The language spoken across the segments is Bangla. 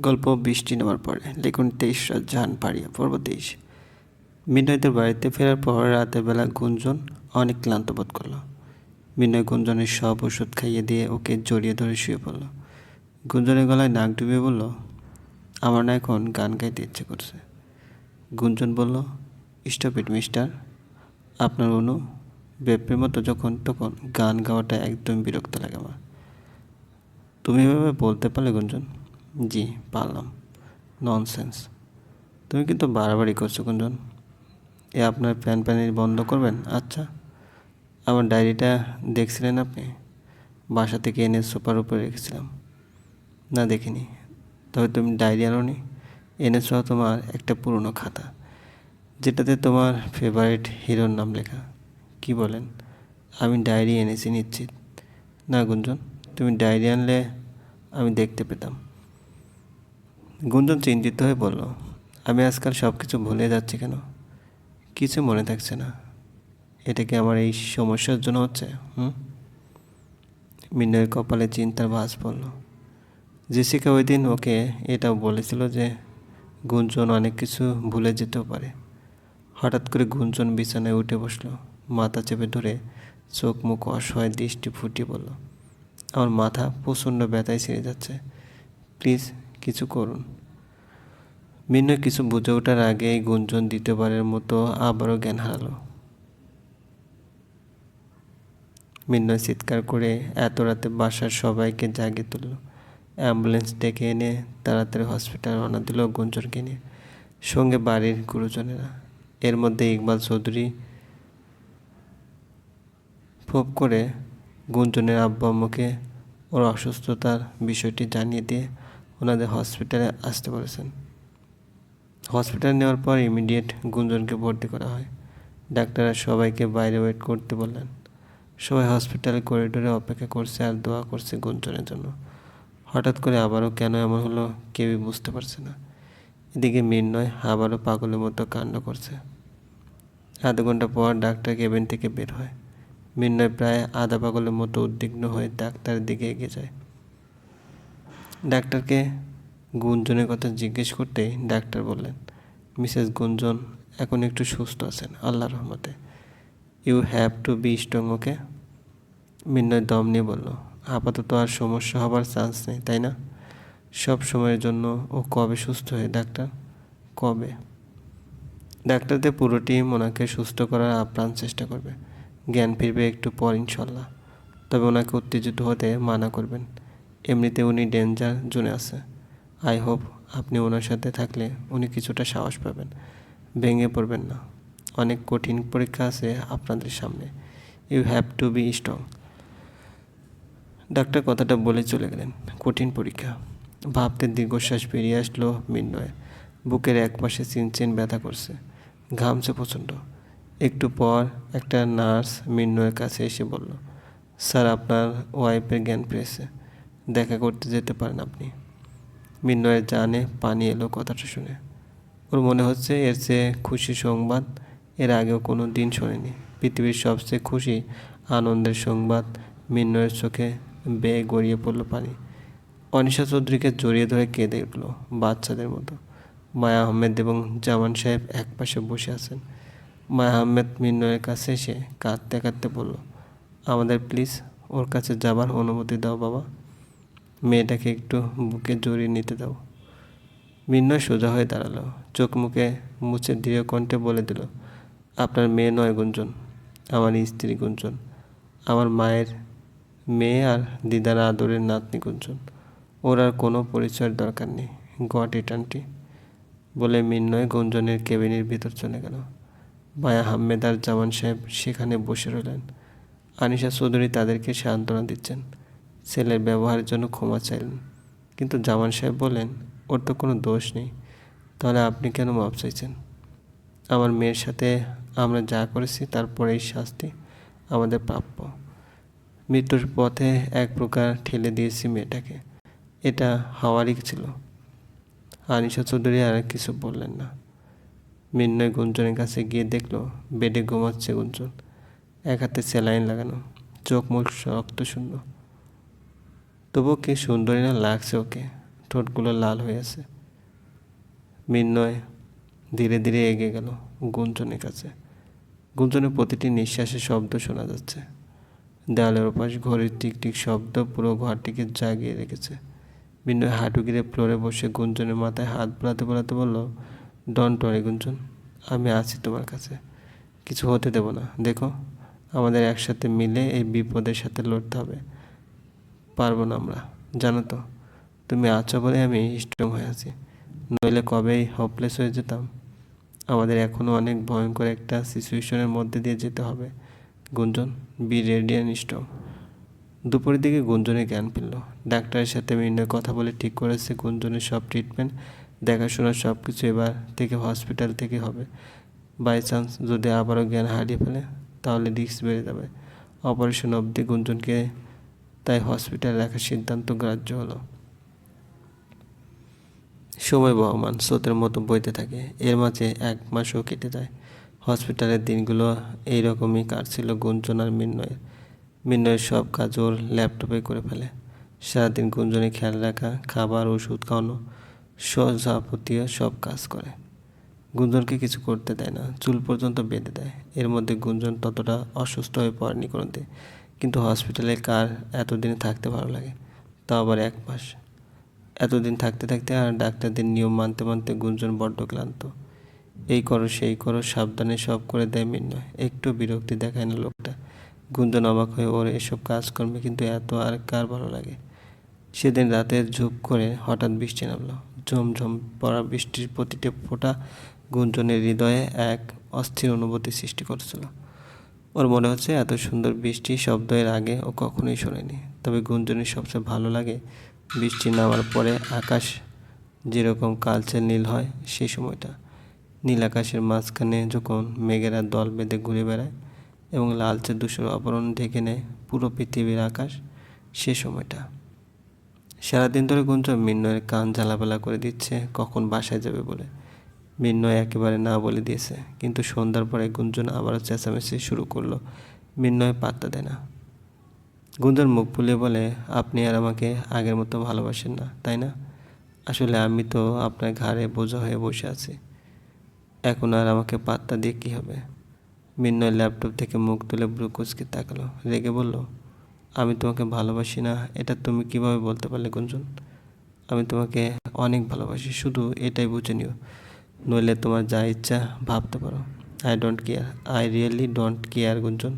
গল্প বৃষ্টি নেওয়ার পরে, লিখুন তেইশ রাত জাহান পাড়িয়া, পর্ব তেইশ। মিনয়দের বাড়িতে ফেরার পর রাতের বেলা গুঞ্জন অনেক ক্লান্ত বোধ করল। মিনয় গুঞ্জনের সব ওষুধ খাইয়ে দিয়ে ওকে জড়িয়ে ধরে শুয়ে পড়ল। গুঞ্জনের গলায় নাক ডুবিয়ে বলল, আমার না এখন গান গাইতে ইচ্ছে করছে। গুঞ্জন বলল স্টপ ইট মিস্টার আপনার অনু, বেপের মতো যখন তখন গান গাওয়াটা একদম বিরক্ত লাগে আমার। তুমি এভাবে বলতে পারলে গুঞ্জন? জি, পারলাম। ননসেন্স তুমি কিন্তু বাড়াবাড়ি করছ গুঞ্জন এ আপনার প্যান প্যানি বন্ধ করবেন? আচ্ছা। আমার ডায়েরিটা দেখছিলেন আপনি? বাসা থেকে এনে সোফার উপরে রেখেছিলাম। না, দেখিনি। তবে তুমি ডায়েরি আনোনি। এনেছো তোমার একটা পুরনো খাতা। যেটাতে তোমার ফেভারিট হিরোর নাম লেখা। কি বলেন? আমি ডায়েরি এনেছি নিশ্চিত। না গুঞ্জন তুমি ডায়েরি আনলে আমি দেখতে পেতাম। গুঞ্জন চিন্তিত হয়ে বলল, আমি আজকাল সব কিছু ভুলে যাচ্ছি কেন? কিছু মনে থাকছে না। এটা কি আমার এই সমস্যার জন্য হচ্ছে, হুম? মিন্নয়ের কপালে চিন্তার ভাস পড়ল। জেসিকা ওই দিন ওকে এটাও বলেছিল যে গুঞ্জন অনেক কিছু ভুলে যেতেও পারে। হঠাৎ করে গুঞ্জন বিছানায় উঠে বসল, মাথা চেপে ধরে চোখ মুখ অসহায় দৃষ্টি ফুটিয়ে বলল, আমার মাথা প্রচণ্ড ব্যথায় ছিঁড়ে যাচ্ছে। প্লিজ কিছু করুন। মিন্নয় কিছু বুঝে ওঠার আগেই গুঞ্জন দ্বিতীয়বারের মতো আবারও জ্ঞান হারালো। মিন্নয় চিৎকার করে এত রাতে বাসার সবাইকে জাগিয়ে তুলল। অ্যাম্বুলেন্স ডেকে এনে তাড়াতাড়ি হসপিটাল রওনা দিল গুঞ্জনকে নিয়ে। সঙ্গে বাড়ির গুরুজনেরা। এর মধ্যে ইকবাল চৌধুরী ফোপ করে গুঞ্জনের আব্বা আম্মুকে ওর অসুস্থতার বিষয়টি জানিয়ে দিয়ে ওনাদের হসপিটালে আসতে বলেছেন। হসপিটালে নেওয়ার পর ইমিডিয়েট গুঞ্জনকে ভর্তি করা হয়। ডাক্তাররা সবাইকে বাইরে ওয়েট করতে বললেন। সবাই হসপিটালের করিডোরে অপেক্ষা করছে আর দোয়া করছে গুঞ্জনের জন্য। হঠাৎ করে আবারও কেন এমন হলো কেউই বুঝতে পারছে না। এদিকে মির্নয় আবারও পাগলের মতো কাণ্ড করছে। আধা ঘণ্টা পর ডাক্তার কেবিন থেকে বের হয়। মির্নয় প্রায় আধা পাগলের মতো উদ্বিগ্ন হয়ে ডাক্তারের দিকে এগিয়ে যায়। ডাক্তারকে গুঞ্জনের কথা জিজ্ঞেস করতেই ডাক্তার বললেন, মিসেস গুঞ্জন, এখন একটু সুস্থ আছেন আল্লাহ রহমতে। You have to be strong okay মিন্নয় দম নিয়ে বলল, আপাতত আর সমস্যা হবার চান্স নেই, তাই না? সব সময়ের জন্য ও কবে সুস্থ হয়ে, ডাক্তার? কবে? ডাক্তারদের পুরো টিম ওনাকে সুস্থ করার আপ্রাণ চেষ্টা করবে। জ্ঞান ফিরবে একটু পর, ইনশাল্লাহ। তবে ওনাকে উত্তেজিত হতে মানা করবেন। এমনিতে উনি ডেঞ্জার জোনে আছে। আই হোপ আপনি ওনার সাথে থাকলে উনি কিছুটা সাহস পাবেন। ভেঙে পড়বেন না। অনেক কঠিন পরীক্ষা আছে আপনাদের সামনে। You have to be strong doctor কথাটা বলে চলে গেলেন। কঠিন পরীক্ষা। ভাবতে দীর্ঘশ্বাস বেরিয়ে আসলো মিন্নয় বুকের এক পাশে চিনচিন ব্যথা করছে। ঘামছে প্রচণ্ড। একটু পর একটা নার্স মিন্নয়ের কাছে এসে বলল, স্যার, আপনার ওয়াইফের জ্ঞান পেয়েছে। দেখা করতে যেতে পারেন আপনি। মিন্নয়ের জানে পানি এলো কথাটা শুনে। ওর মনে হচ্ছে এর চেয়ে খুশি সংবাদ এর আগেও কোনো দিন শোনেনি। পৃথিবীর সবচেয়ে খুশি, আনন্দের সংবাদ মিন্নয়ের চোখে বেয়ে গড়িয়ে পড়ল পানি। অনিশা চৌধুরীকে জড়িয়ে ধরে কেঁদে উঠল বাচ্চাদের মতো। মায়া আহমেদ এবং জামান সাহেব একপাশে বসে আছেন। মায়া আহমেদ মিন্নয়ের কাছে এসে কাঁদতে কাঁদতে বলল, আমাদের প্লিজ ওর কাছে যাবার অনুমতি দাও বাবা। মেয়েটাকে একটু বুকে জড়িয়ে নিতে দাও। মিন্নয় সোজা হয়ে দাঁড়াল। চোখ মুখে মুছে দৃঢ় কণ্ঠে বলে দিল, আপনার মেয়ে নয় গুঞ্জন, আমার স্ত্রী গুঞ্জন, আমার মায়ের মেয়ে আর দিদার আদরের নাতনি গুঞ্জন। ওর আর কোনো পরিচয়ের দরকার নেই। গট ইটানটি বলে মিন্নয় গুঞ্জনের কেবিনের ভিতর চলে গেল। মায়া আহমেদ আর জামান সাহেব সেখানে বসে রইলেন। আনিশা চৌধুরী তাদেরকে সান্ত্বনা দিচ্ছেন। ছেলের ব্যবহারের জন্য ক্ষমা চাইলেন। কিন্তু জামান সাহেব বললেন, ওর তো কোনো দোষ নেই। তাহলে আপনি কেন মাপ চাইছেন? আমার মেয়ের সাথে আমরা যা করেছি তারপরেই শাস্তি আমাদের প্রাপ্য। মৃত্যুর পথে এক প্রকার ঠেলে দিয়েছি মেয়েটাকে। এটা হওয়ারই ছিল। আনিশা চৌধুরী আর কিছু বললেন না। মিন্নয় গুঞ্জনের কাছে গিয়ে দেখল, বেডে ঘুমাচ্ছে গুঞ্জন। এক হাতে স্যালাইন লাগানো। চোখ মুখ রক্ত শূন্য। তবুও কি সুন্দরী না লাগছে ওকে? ঠোঁটগুলো লাল হয়ে আছে। মিন্নয় ধীরে ধীরে এগিয়ে গেল গুঞ্জনের কাছে। গুঞ্জনের প্রতিটি নিঃশ্বাসের শব্দ শোনা যাচ্ছে। দেওয়ালের ওপাশ ঘড়ির টিকটিক শব্দ পুরো ঘরটিকে জাগিয়ে রেখেছে। মিন্নয় হাঁটু গিরে ফ্লোরে বসে গুঞ্জনের মাথায় হাত বোলাতে বোলাতে বলল ডন্ট ওয়ারি গুঞ্জন, আমি আছি তোমার কাছে। কিছু হতে দেব না। দেখো, আমাদের একসাথে মিলে এই বিপদের সাথে লড়তে হবে। পারব না আমরা। জানো তো, তুমি আছো বলে আমি স্ট্রং হয়ে আছি। নইলে কবেই হপলেস হয়ে যেতাম। আমাদের এখনও অনেক ভয়ঙ্কর একটা সিচুয়েশনের মধ্যে দিয়ে যেতে হবে। গুঞ্জন বি রেডি অ্যান্ড স্ট্রং দুপুরের দিকে গুঞ্জনের জ্ঞান ফিরল। ডাক্তারের সাথে মিন্নয় কথা বলে ঠিক করেছে গুঞ্জনের সব ট্রিটমেন্ট দেখাশোনা সব কিছু এবার থেকে হসপিটাল থেকে হবে। বাই চান্স যদি আবারও জ্ঞান হারিয়ে ফেলে, তাহলে রিস্ক বেড়ে যাবে। অপারেশন অবধি গুঞ্জনকে তাই হসপিটালে রাখার সিদ্ধান্ত গ্রাহ্য হলো। সময় বহমান, স্রোতের মতো বইতে থাকে। এর মাঝে এক মাসও কেটে যায়। হসপিটালের দিনগুলো এইরকমই কাটছিল গুঞ্জন আর মিন্নয়ের মিন্নয়ের সব কাজ ওর ল্যাপটপে করে ফেলে। সারাদিন গুঞ্জনে খেয়াল রাখা, খাবার, ওষুধ খাওয়ানো সযাবতীয় সব কাজ করে। গুঞ্জনকে কিছু করতে দেয় না, চুল পর্যন্ত বেঁধে দেয়। এর মধ্যে গুঞ্জন ততটা অসুস্থ হয়ে পড়েনি কোনোদিন। কিন্তু হসপিটালে কার এতদিনে থাকতে ভালো লাগে? তা আবার এক মাস এতদিন থাকতে থাকতে আর ডাক্তারদের নিয়ম মানতে মানতে গুঞ্জন বড্ড ক্লান্ত। এই করো, সেই করো, সাবধানে সব করে দেয় মিন্নয় একটু বিরক্তি দেখায় না লোকটা। গুঞ্জন অবাক হয়ে ওর এসব কাজকর্মে কিন্তু এত আর কার ভালো লাগে? সেদিন রাতে ঝুপ করে হঠাৎ বৃষ্টি নামলো। ঝমঝম পড়া বৃষ্টির প্রতিটি ফোঁটা গুঞ্জনের হৃদয়ে এক অস্থির অনুভূতি সৃষ্টি করছিল। ওর মনে হচ্ছে এত সুন্দর বৃষ্টি শব্দ এর আগে ও কখনোই শোনেনি। তবে গুঞ্জনের সবচেয়ে ভালো লাগে বৃষ্টি নামার পরে আকাশ যেরকম কালচে নীল হয় সেই সময়টা। নীল আকাশের মাঝখানে যখন মেঘেরা দল বেঁধে ঘুরে বেড়ায় এবং লালচে ধূসর আবরণ ঢেকে নেয় পুরো পৃথিবীর আকাশ, সে সময়টা। সারাদিন ধরে গুঞ্জন মিন্নয়ের কান ঝালাপালা করে দিচ্ছে, কখন বাসায় যাবে বলে। মিন্নয় একেবারে না বলে দিয়েছে। কিন্তু সন্ধ্যার পরে গুঞ্জন আবারও চেঁচামেচি শুরু করল। মিন্নয় পাত্তা দেয় না। গুঞ্জন মুখ ফুলিয়ে বলে, আপনি আর আমাকে আগের মতো ভালোবাসেন না, তাই না? আসলে আমি তো আপনার ঘাড়ে বোঝা হয়ে বসে আছি। এখন আর আমাকে পাত্তা দিয়ে কী হবে? মিন্নয় ল্যাপটপ থেকে মুখ তুলে ব্রুকুচকে তাকালো, রেগে বলল, আমি তোমাকে ভালোবাসি না, এটা তুমি কীভাবে বলতে পারলে গুঞ্জন? আমি তোমাকে অনেক ভালোবাসি, শুধু এটাই বুঝে নিও। নইলে তোমার যা ইচ্ছা ভাবতে পারো। I don't care I really don't care Gunjan.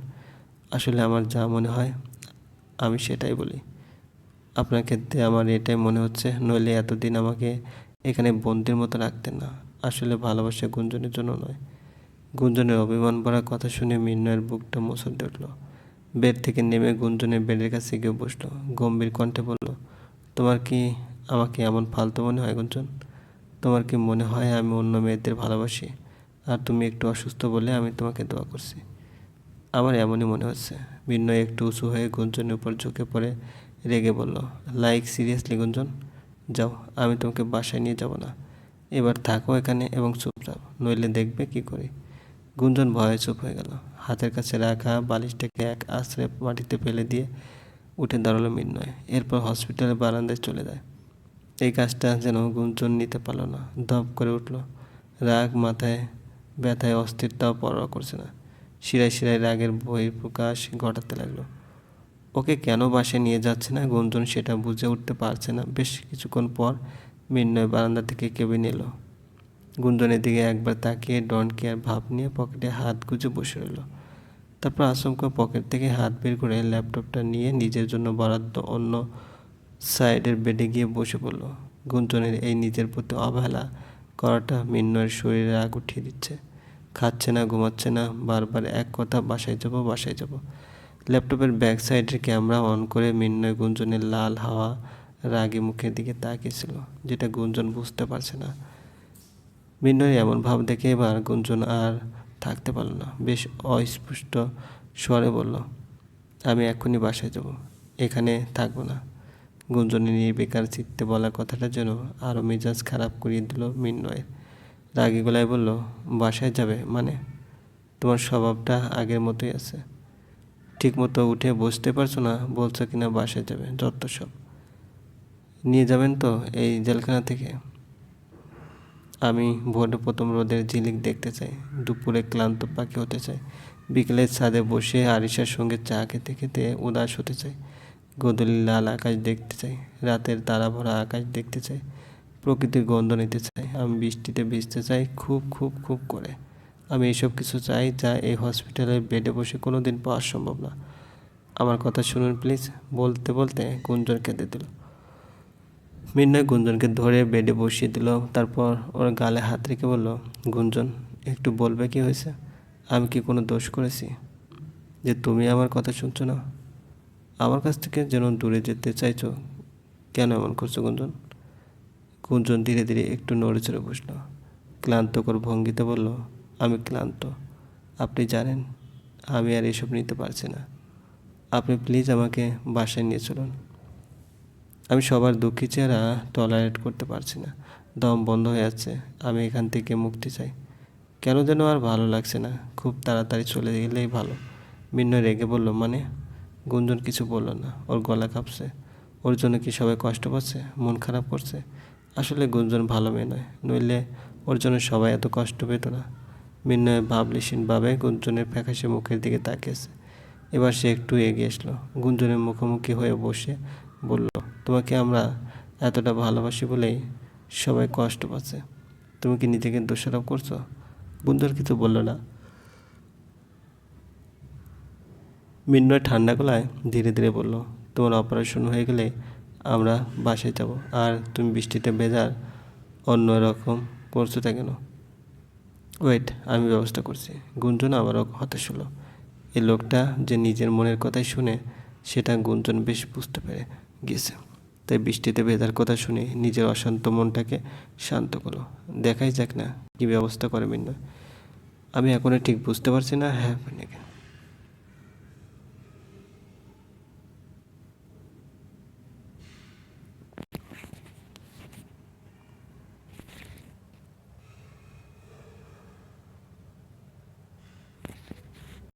আসলে আমার যা মনে হয়, আমি সেটাই বলি। আপনার ক্ষেত্রে আমার এটাই মনে হচ্ছে। নইলে এতদিন আমাকে এখানে বন্দির মতো রাখতেন না। আসলে ভালোবাসা গুঞ্জনের জন্য নয়। গুঞ্জনের অভিমান ভরা কথা শুনে মিন্নয়ের বুকটা মুসলতে উঠল বেড থেকে নেমে গুঞ্জনের বেডের কাছে গিয়ে বসল। গম্ভীর কণ্ঠে বলল, তোমার কি আমাকে এমন ফালতু মনে হয়, গুঞ্জন? তোমার কি মনে হয় আমি অন্য মেয়েদের ভালোবাসি? আর তুমি একটু অসুস্থ বলে আমি তোমাকে দোয়া করছি। আমার এমনই মনে হচ্ছে। বিনয় একটু উঁচু হয়ে গুঞ্জনের উপর ঝুঁকে পড়ে রেগে বলল, লাইক, সিরিয়াসলি গুঞ্জন? যাও, আমি তোমাকে বাসায় নিয়ে যাব না। এবার থাকো এখানে এবং চুপ চুপচাপ, নইলে দেখবে কি করি। গুঞ্জন ভয়ে চুপ হয়ে গেল। হাতের কাছে রাখা বালিশটাকে এক আশ্রয় মাটিতে ফেলে দিয়ে উঠে দাঁড়াল মিন্নয় এরপর হসপিটালের বারান্দায় চলে যায়। এই কাজটা যেন গুঞ্জন নিতে পারল না। ধপ করে উঠল। রাগ মাথায়, ব্যথায় অস্থিরতাও পরোয়া করছে না। শিরায় শিরায় রাগের বহির প্রকাশ ঘটাতে লাগল। ওকে কেন বাসায় নিয়ে যাচ্ছে না? গুঞ্জন সেটা বুঝে উঠতে পারছে না। বেশ কিছুক্ষণ পর মিন্নয় বারান্দা থেকে কেবিন এলো গুঞ্জনের দিকে একবার তাকিয়ে ডন কেয়ার ভাব নিয়ে পকেটে হাত গুজে বসে রইল। তারপর আচমকা পকেট থেকে হাত বের করে ল্যাপটপটা নিয়ে নিজের জন্য বরাদ্দ অন্য সাইডের বেডে গিয়ে বসে পড়ল। গুঞ্জনের এই নিজের প্রতি অবহেলা করাটা মিন্নয়ের শরীরে আগ উঠিয়ে দিচ্ছে। খাচ্ছে না, ঘুমাচ্ছে না, বারবার এক কথা, বাসায় যাব বাসায় যাব। ল্যাপটপের ব্যাক সাইডের ক্যামেরা অন করে মিন্নয় গুঞ্জনের লাল হাওয়া রাগে মুখের দিকে তাকিয়েছিল, যেটা গুঞ্জন বুঝতে পারছে না। মিন্নয়ের এমন ভাব দেখে এবার গুঞ্জন আর থাকতে পারল না। বেশ অস্পষ্ট স্বরে বলল, আমি এক্ষুনি বাসায় যাব, এখানে থাকব না। গুঞ্জনের নির্বিকার চিত্তে বলা কথাটা যেন আরও মেজাজ খারাপ করিয়ে দিল মিন্নয়ের রাগী গলায় বলল, বাসায় যাবে মানে? তোমার স্বভাবটা আগের মতোই আছে। ঠিক মতো উঠে বসতে পারছ না, বলছো কিনা বাসায় যাবে, যত সব। নিয়ে যাবেন তো এই জেলখানা থেকে। আমি ভোরে প্রথম রোদের ঝিলিক দেখতে চাই, দুপুরে ক্লান্ত পাখি হতে চাই, বিকেলের ছাদে বসে আরিশার সঙ্গে চা খেতে খেতে উদাস হতে চাই। গোধূলি লাল আকাশ দেখতে চাই, রাতের তারা ভরা আকাশ দেখতে চাই, প্রকৃতির গন্ধ নিতে চাই, আমি বৃষ্টিতে ভিজতে চাই, খুব খুব খুব করে। আমি এইসব কিছু চাই যা এই হসপিটালের বেডে বসে কোনো দিন পাওয়া সম্ভব না। আমার কথা শুনুন, প্লিজ। বলতে বলতে গুঞ্জন কেঁদে দিল। মিন্নয় গুঞ্জনকে ধরে বেডে বসিয়ে দিল। তারপর ওর গালে হাত রেখে বলল, গুঞ্জন, একটু বলবে কি হয়েছে? আমি কি কোনো দোষ করেছি? যে তুমি আমার কথা শুনছো না? আমার কাছ থেকে যেন দূরে যেতে চাইছো, কেন এমন করছ গুঞ্জন? গুঞ্জন ধীরে ধীরে একটু নড়ে চড়ে বসল। ক্লান্তকর ভঙ্গিতে বলল, আমি ক্লান্ত। আপনি জানেন, আমি আর এসব নিতে পারছি না। আপনি প্লিজ আমাকে বাসায় নিয়ে চলুন। আমি সবার দুঃখী চেহারা টলারেট করতে পারছি না। দম বন্ধ হয়ে যাচ্ছে। আমি এখান থেকে মুক্তি চাই। কেন যেন আর ভালো লাগছে না। খুব তাড়াতাড়ি চলে গেলেই ভালো। মিন্নয় রেগে বলল মানে? গুঞ্জন কিছু বলল না। ওর গলা কাঁপছে। ওর জন্য কি সবাই কষ্ট পাচ্ছে? মন খারাপ করছে? আসলে গুঞ্জন ভালো মেয়ে নয়। নইলে ওর জন্য সবাই এত কষ্ট পেত না। মিন্নয় ভাবলিসীনভাবে গুঞ্জনের ফ্যাকাশে মুখের দিকে তাকিয়েছে। এবার সে একটু এগিয়ে আসলো। গুঞ্জনের মুখোমুখি হয়ে বসে বলল, তোমাকে আমরা এতটা ভালোবাসি বলেই সবাই কষ্ট পাচ্ছে। তুমি কি নিজেকে দোষারোপ করছ? গুঞ্জন কিছু বলল না। মিন্নয় ঠান্ডা গলায় ধীরে ধীরে বলল, তোমার অপারেশন হয়ে গেলে আমরা বাসায় যাব। আর তুমি বৃষ্টিতে ভেজার অন্য রকম করছ তা কেন? ওয়েট, আমি ব্যবস্থা করছি। গুঞ্জন আবারও হতাশ হলো। এই লোকটা যে নিজের মনের কথাই শুনে, সেটা গুঞ্জন বেশ বুঝতে পেরে গিয়েছে তাই বৃষ্টিতে ভেজার কথা শুনে নিজের অশান্ত মনটাকে শান্ত করল। দেখাই যাক না, কী ব্যবস্থা করে মিন্নয় আমি এখনও ঠিক বুঝতে পারছি না হ্যাঁ